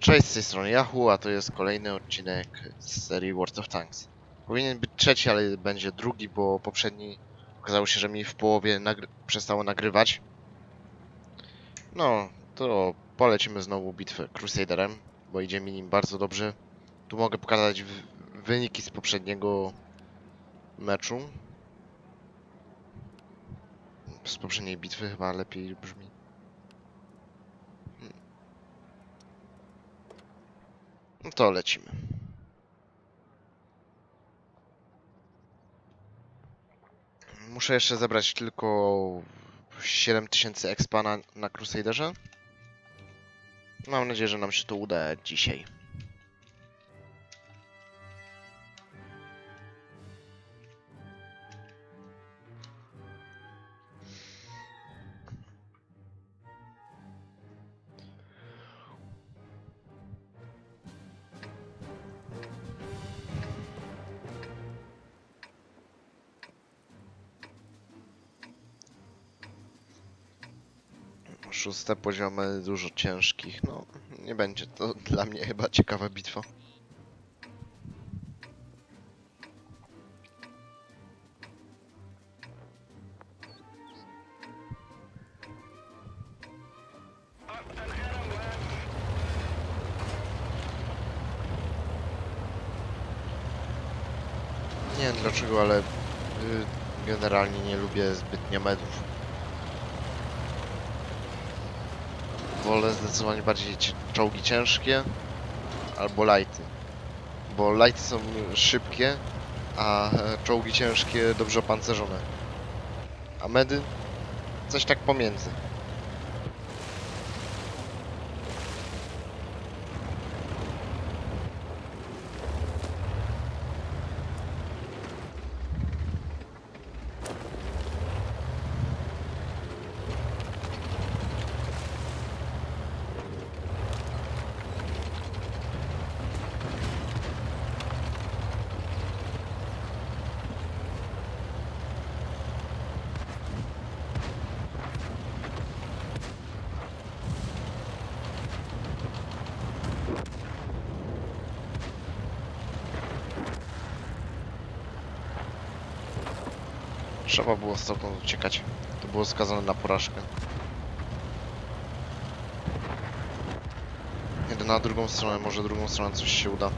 Cześć, z tej strony Yahoo, a to jest kolejny odcinek z serii World of Tanks. Powinien być trzeci, ale będzie drugi, bo poprzedni okazało się, że mi w połowie nagry przestało nagrywać. No, to polecimy znowu bitwę Crusaderem, bo idzie mi nim bardzo dobrze. Tu mogę pokazać wyniki z poprzedniego meczu. Z poprzedniej bitwy chyba lepiej brzmi. No to lecimy. Muszę jeszcze zebrać tylko 7000 expa na, na Crusaderze. Mam nadzieję, że nam się to uda dzisiaj. Szóste poziomy, dużo ciężkich. No, nie będzie to dla mnie chyba ciekawa bitwa. Nie wiem dlaczego, ale y, generalnie nie lubię zbytnio medów. Wolę zdecydowanie bardziej czołgi ciężkie albo lighty. Bo lighty są szybkie, a e, czołgi ciężkie dobrze opancerzone. A medy coś tak pomiędzy. Trzeba było stąd uciekać. To było skazane na porażkę. Jedę na drugą stronę, może drugą stronę coś się uda.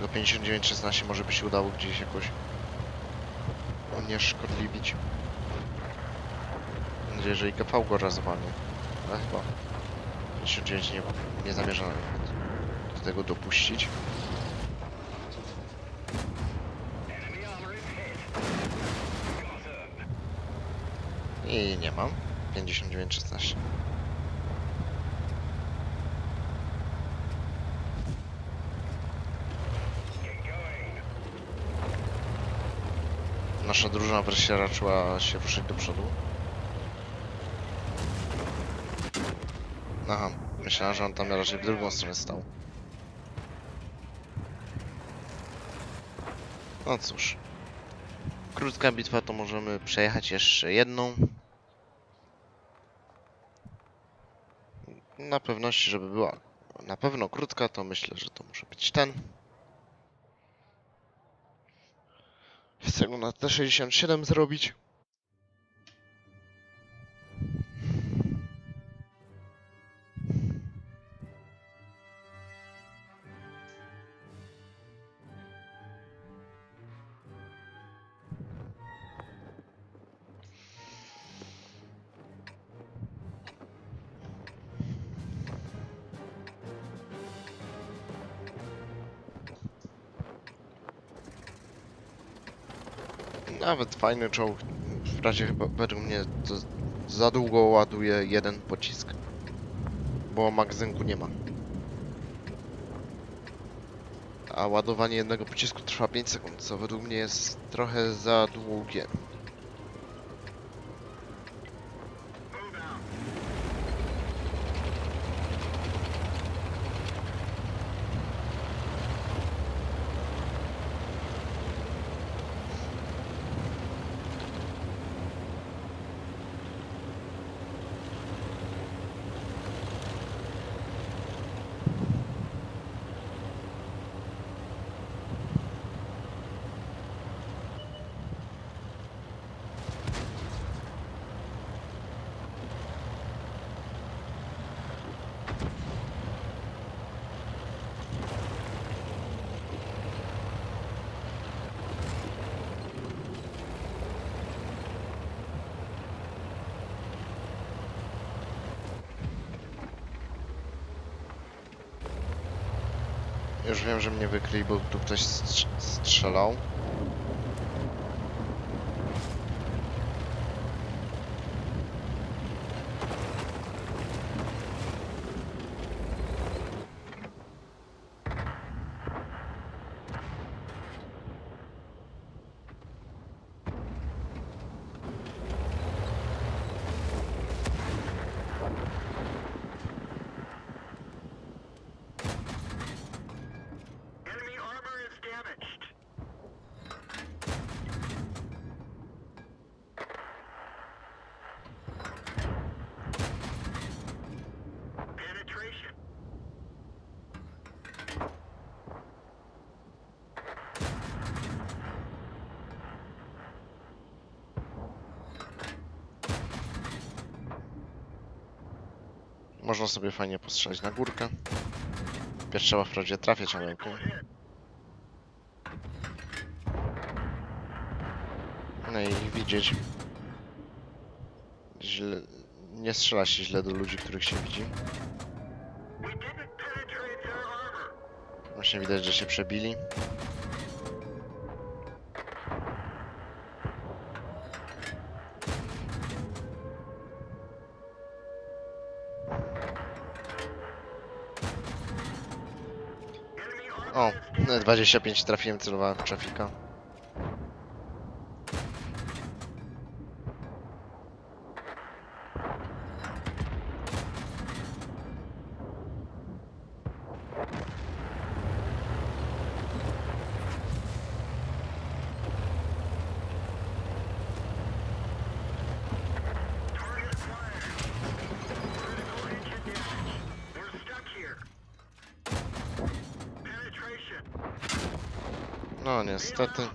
Do 59-16 może by się udało gdzieś jakoś unieszkodliwić. Mam nadzieję, że IKV go razowalnie. Ale chyba 59 nie, nie zamierza do tego dopuścić. I nie mam. 59-16. Nasza drużyna wreszcie raczyła się ruszyć do przodu. Aha, myślałem, że on tam raczej w drugą stronę stał. No cóż. Krótka bitwa to możemy przejechać jeszcze jedną. Na pewności, żeby była na pewno krótka, to myślę, że to może być ten. Chcę go na T67 zrobić. Nawet fajny czołg. W razie chyba według mnie to za długo ładuje jeden pocisk. Bo magazynku nie ma. A ładowanie jednego pocisku trwa 5 sekund, co według mnie jest trochę za długie. Już wiem, że mnie wykryli, bo tu ktoś strz- strzelał. Można sobie fajnie postrzelać na górkę. Pierwszy trzeba wprawdzie trafiać, ale okej. No i widzieć. Źle... Nie strzela się źle do ludzi, których się widzi. Właśnie widać, że się przebili. O, is damaged. 25 trafiłem, celowałem w trafika. No niestety.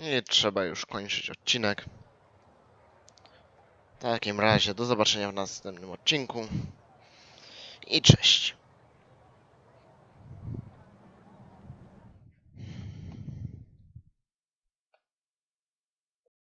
I trzeba już kończyć odcinek. W takim razie do zobaczenia w następnym odcinku. I cześć.